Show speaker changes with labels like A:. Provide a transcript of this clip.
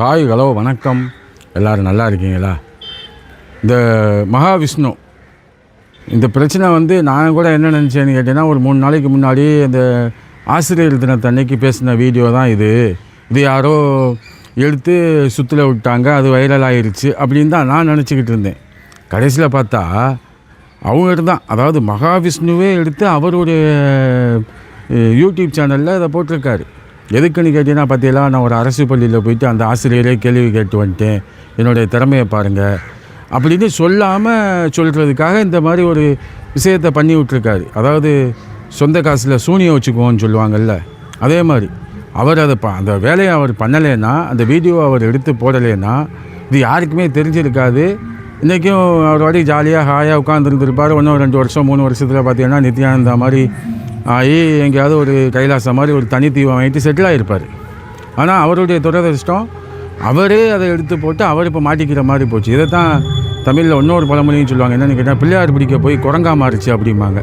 A: Hi hello வணக்கம். எல்லோரும் நல்லா இருக்கீங்களா? இந்த மகாவிஷ்ணு இந்த பிரச்சனை வந்து நான் கூட என்ன நினச்சேன்னு கேட்டேன்னா ஒரு மூணு நாளைக்கு முன்னாடி இந்த ஆசிரியர் தினத்தன்னைக்கு பேசின வீடியோ தான் இது. இது யாரோ எடுத்து சுற்றுல விட்டாங்க அது வைரல் ஆகிருச்சு அப்படின்னு தான் நான் நினச்சிக்கிட்டு இருந்தேன். கடைசியில் பார்த்தா அவங்க தான். அதாவது மகாவிஷ்ணுவே எடுத்து அவருடைய யூடியூப் சேனலில் அதை போட்டிருக்காரு. எதுக்குன்னு கேட்டீங்கன்னா பார்த்தீங்களா நான் ஒரு அரசு பள்ளியில் போயிட்டு அந்த ஆசிரியரே கேள்வி கேட்டு வந்துட்டேன். என்னுடைய திறமையை பாருங்கள் அப்படின்னு சொல்லாமல் சொல்கிறதுக்காக இந்த மாதிரி ஒரு விஷயத்தை பண்ணி விட்ருக்காரு அதாவது சொந்த காசில் சூனியம் வச்சுக்குவோன்னு சொல்லுவாங்கல்ல அதே மாதிரி. அவர் அதை ப அந்த வேலையை அவர் பண்ணலைன்னா அந்த வீடியோ அவர் எடுத்து போடலைன்னா இது யாருக்குமே தெரிஞ்சிருக்காது. இன்றைக்கும் அவர் வாடி ஜாலியாக ஹாயாக உட்காந்துருந்துருப்பார் இன்னும் ரெண்டு வருஷம் மூணு வருஷத்தில் பார்த்தீங்கன்னா நித்யானந்தா மாதிரி ஆகி எங்கேயாவது ஒரு கைலாசம் மாதிரி ஒரு தனித்தீவம் வாங்கிட்டு செட்டில் ஆகிருப்பார் ஆனால் அவருடைய துரதிர்ஷ்டம் அவரே அதை எடுத்து போட்டு அவர் இப்போ மாட்டிக்கிற மாதிரி போச்சு. இதை தான் தமிழில் இன்னொரு பழமொழியும் சொல்லுவாங்க. என்னென்னு கேட்டால் பிள்ளையார் பிடிக்க போய் குரங்கா மாறுச்சு அப்படிம்பாங்க.